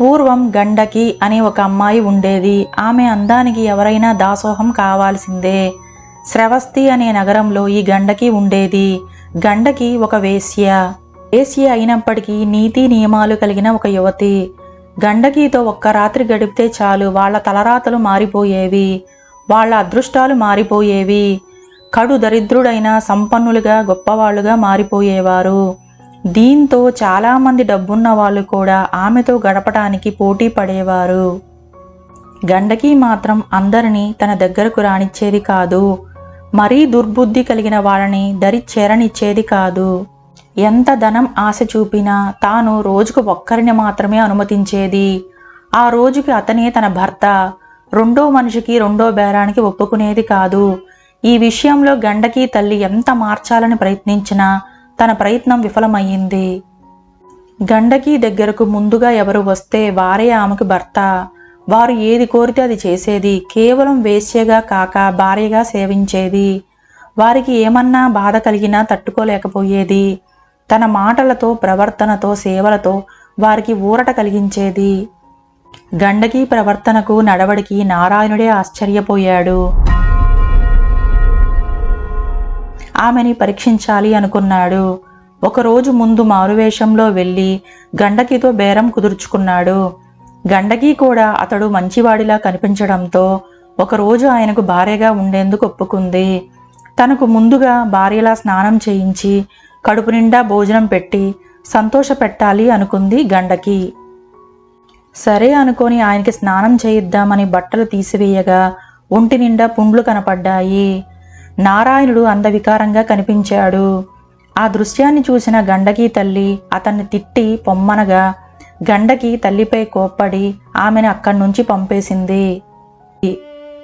పూర్వం గండకి అనే ఒక అమ్మాయి ఉండేది. ఆమె అందానికి ఎవరైనా దాసోహం కావాల్సిందే. శ్రవస్తి అనే నగరంలో ఈ గండకి ఉండేది. గండకి ఒక వేశ్య. వేశ్య అయినప్పటికీ నీతి నియమాలు కలిగిన ఒక యువతి. గండకీతో ఒక్క రాత్రి గడిపితే చాలు వాళ్ళ తలరాతలు మారిపోయేవి. వాళ్ళ అదృష్టాలు మారిపోయేవి. కడు దరిద్రుడైన సంపన్నులుగా గొప్పవాళ్ళుగా మారిపోయేవారు. దీంతో చాలామంది డబ్బున్న వాళ్ళు కూడా ఆమెతో గడపటానికి పోటీ పడేవారు. గండకి మాత్రం అందరినీ తన దగ్గరకు రానిచ్చేది కాదు. మరీ దుర్బుద్ధి కలిగిన వాళ్ళని దరి చేరనిచ్చేది కాదు. ఎంత ధనం ఆశ చూపినా తాను రోజుకు ఒక్కరిని మాత్రమే అనుమతించేది. ఆ రోజుకి అతనే తన భర్త. రెండో మనిషికి రెండో బేరానికి ఒప్పుకునేది కాదు. ఈ విషయంలో గండకి తల్లి ఎంత మార్చాలని ప్రయత్నించినా తన ప్రయత్నం విఫలమయ్యింది. గండకి దగ్గరకు ముందుగా ఎవరు వస్తే వారే ఆమెకు భర్త. వారు ఏది కోరితే అది చేసేది. కేవలం వేశ్యగా కాక భార్యగా సేవించేది. వారికి ఏమన్నా బాధ కలిగినా తట్టుకోలేకపోయేది. తన మాటలతో ప్రవర్తనతో సేవలతో వారికి ఊరట కలిగించేది. గండకి ప్రవర్తనకు నడవడికి నారాయణుడే ఆశ్చర్యపోయాడు. ఆమెని పరీక్షించాలి అనుకున్నాడు. ఒకరోజు ముందు మారువేషంలో వెళ్ళి గండకితో బేరం కుదుర్చుకున్నాడు. గండకి కూడా అతడు మంచివాడిలా కనిపించడంతో ఒకరోజు ఆయనకు భార్యగా ఉండేందుకు ఒప్పుకుంది. తనకు ముందుగా భార్యలా స్నానం చేయించి కడుపు నిండా భోజనం పెట్టి సంతోష పెట్టాలి అనుకుంది గండకి. సరే అనుకొని ఆయనకి స్నానం చేయిద్దామని బట్టలు తీసివేయగా ఒంటి నిండా పుండ్లు కనపడ్డాయి. నారాయణుడు అందవికారంగా కనిపించాడు. ఆ దృశ్యాన్ని చూసిన గండకి తల్లి అతన్ని తిట్టి పొమ్మనగా గండకి తల్లిపై కోప్పడి ఆమెను అక్కడి నుంచి పంపేసింది.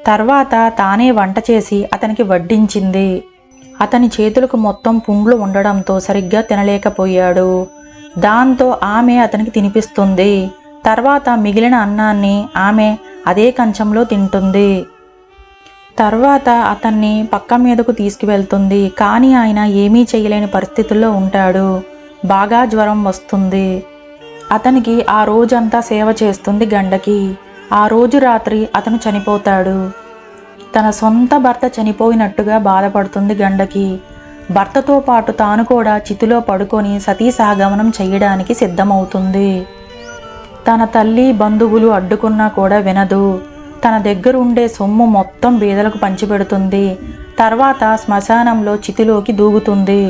తర్వాత తానే వంట చేసి అతనికి వడ్డించింది. అతని చేతులకు మొత్తం పుండ్లు ఉండడంతో సరిగ్గా తినలేకపోయాడు. దాంతో ఆమె అతనికి తినిపిస్తుంది. తర్వాత మిగిలిన అన్నాన్ని ఆమె అదే కంచంలో తింటుంది. తర్వాత అతన్ని పక్క మీదకు తీసుకువెళ్తుంది. కానీ ఆయన ఏమీ చేయలేని పరిస్థితుల్లో ఉంటాడు. బాగా జ్వరం వస్తుంది. అతనికి ఆ రోజంతా సేవ చేస్తుంది గండకి. ఆ రోజు రాత్రి అతను చనిపోతాడు. తన సొంత భర్త చనిపోయినట్టుగా బాధపడుతుంది గండకి. భర్తతో పాటు తాను కూడా చితిలో పడుకొని సతీ సహగమనం చేయడానికి సిద్ధమవుతుంది. తన తల్లి బంధువులు అడ్డుకున్నా కూడా వినదు. తన దగ్గర ఉండే సొమ్ము మొత్తం బీదలకు పంచిపెడుతుంది. తర్వాత శ్మశానంలో చితిలోకి దూగుతుంది.